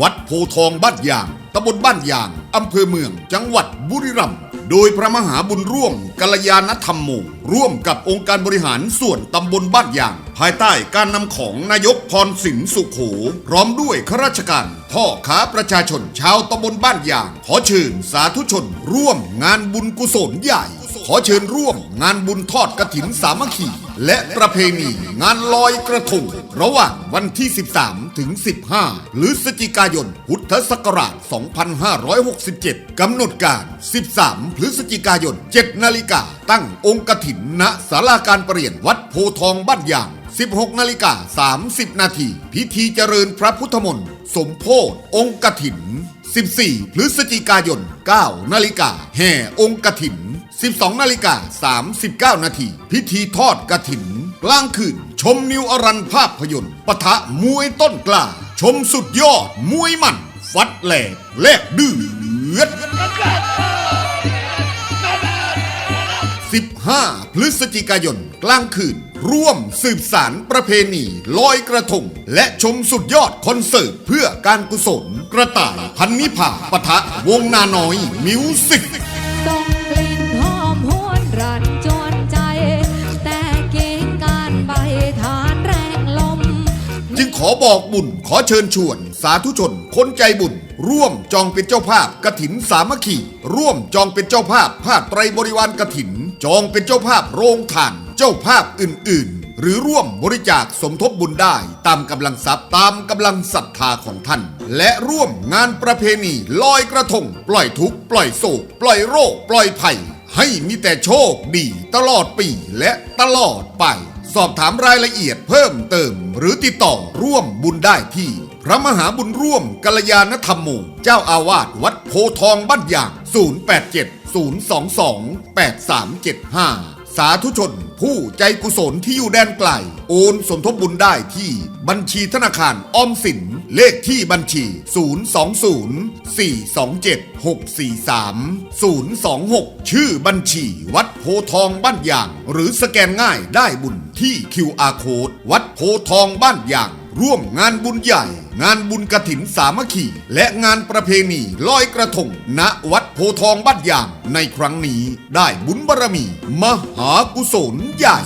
วัดโพทองบ้านยางตำบลบ้านยางอำเภอเมือง จังหวัดบุรีรัมย์โดยพระมหาบุญร่วมกัลยาณธรรมโมร่วมกับองค์การบริหารส่วนตำบลบ้านยาง ภายใต้การนำของนายกพรสินสุขโข พร้อมด้วยข้าราชการพ่อค้าประชาชนชาวตำบลบ้านยาง ขอเชิญสาธุชน ร่วมงานบุญกุศลใหญ่ ขอเชิญร่วมงานบุญทอดกระถินสามัคคี และประเพณีงานลอยกระทง ระหว่างวันที่ 13 ถึง 15 หรือพฤศจิกายน พุทธศักราช 2567 กำหนดการ 13 พฤศจิกายน 7 นาฬิกา ตั้งองค์กระถินณศาลาการประเรียนวัดโพทองบ้านยาง 16 นาฬิกา 30 นาที พิธีเจริญพระพุทธมนต์สมโพธองค์กระถิน 14 พฤศจิกายน 9 นาฬิกาแห่องค์กระถิน 12 นาฬิกา 39 นาที พิธีทอดกระถินกลางคืน ชมนิวอรันภาพยนตร์ปะทะมวยต้นกล้า ชมสุดยอด มวยมัน ฟัดแหลก แลกดื้อเลือด15 พฤศจิกายน กลางคืน ร่วมสืบสารประเพณีลอยกระทง และชมสุดยอดคอนเสิร์ตเพื่อการกุศล กระต่ายพันนิพาปะทะวงนาน้อย มิวสิก จึงขอบอกบุญขอเชิญชวน สาธุชน คนใจบุญ ร่วมจองเป็นเจ้าภาพกระถินสามัคคีร่วมจองเป็นเจ้าภาพผ้าไตรบริวารกระถิน จองเป็นเจ้าภาพโรงทานเจ้าภาพอื่น ๆ หรือร่วมบริจาคสมทบบุญได้ ตามกำลังทรัพย์ตามกำลังศรัทธาของท่าน และร่วมงานประเพณีลอยกระทง ปล่อยทุกข์ปล่อยโศก ปล่อยโรค ปล่อยภัย ให้มีแต่โชคดีตลอดปีและตลอดไป สอบถามรายละเอียดเพิ่มเติม หรือติดต่อร่วมบุญได้ที่ พระมหาบุญร่วมกัลยาณธรรมโมเจ้าอาวาสวัดโพทองบ้านยาง 087 022 8375 สาธุชนผู้ใจกุศลที่อยู่แดนไกล โอนสมทบบุญได้ที่บัญชีธนาคารออมสินเลขที่บัญชี 020 427 643 026 ชื่อบัญชีวัดโพทองบ้านยาง หรือสแกนง่ายได้บุญ ที่ QR Code วัดโพทองบ้านยาง ร่วมงานบุญใหญ่ งานบุญกระถินสามัคคี และงานประเพณีลอยกระทงณวัดโพทองบ้านยาง ในครั้งนี้ได้บุญบารมี มหากุศลใหญ่